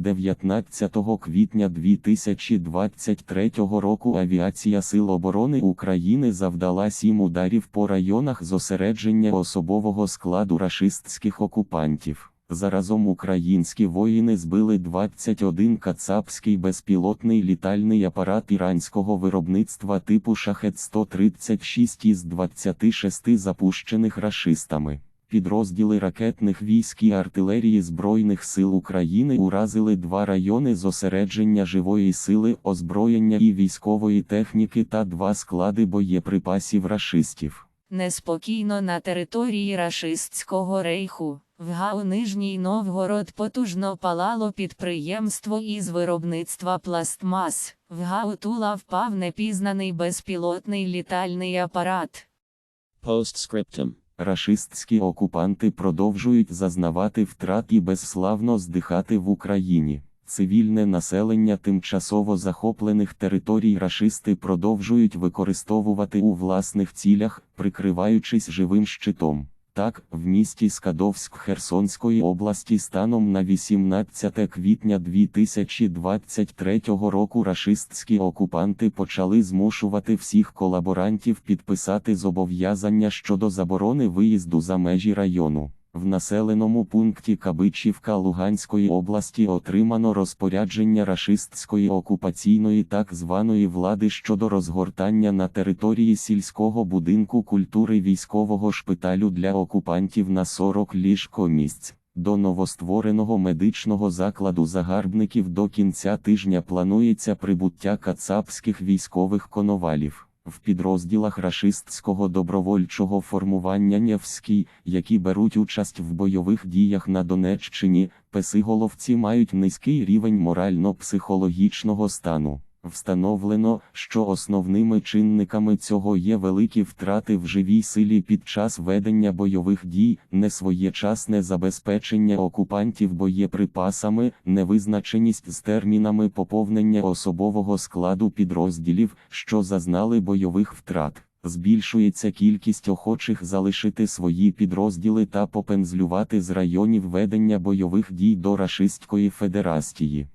19 квітня 2023 року авіація Сил оборони України завдала сім ударів по районах зосередження особового складу рашистських окупантів. Заразом українські воїни збили 21 кацапський безпілотний літальний апарат іранського виробництва типу Шахет-136 із 26 запущених рашистами. Підрозділи ракетних військ і артилерії Збройних сил України уразили два райони зосередження живої сили, озброєння і військової техніки та два склади боєприпасів рашистів. Неспокійно на території рашистського рейху. В ГАУ Нижній Новгород потужно палало підприємство із виробництва пластмас. В ГАУ Тула впав непізнаний безпілотний літальний апарат. Postscriptum. Рашистські окупанти продовжують зазнавати втрат і безславно здихати в Україні. Цивільне населення тимчасово захоплених територій рашисти продовжують використовувати у власних цілях, прикриваючись живим щитом. Так, в місті Скадовськ Херсонської області станом на 18 квітня 2023 року рашистські окупанти почали змушувати всіх колаборантів підписати зобов'язання щодо заборони виїзду за межі району. В населеному пункті Кабичівка Луганської області отримано розпорядження рашистської окупаційної так званої влади щодо розгортання на території сільського будинку культури військового шпиталю для окупантів на 40 ліжкомісць. До новоствореного медичного закладу загарбників до кінця тижня планується прибуття кацапських військових коновалів. В підрозділах рашистського добровольчого формування Невський, які беруть участь в бойових діях на Донеччині, песиголовці мають низький рівень морально-психологічного стану. Встановлено, що основними чинниками цього є великі втрати в живій силі під час ведення бойових дій, несвоєчасне забезпечення окупантів боєприпасами, невизначеність з термінами поповнення особового складу підрозділів, що зазнали бойових втрат. Збільшується кількість охочих залишити свої підрозділи та попензлювати з районів ведення бойових дій до Рашистської Федерації.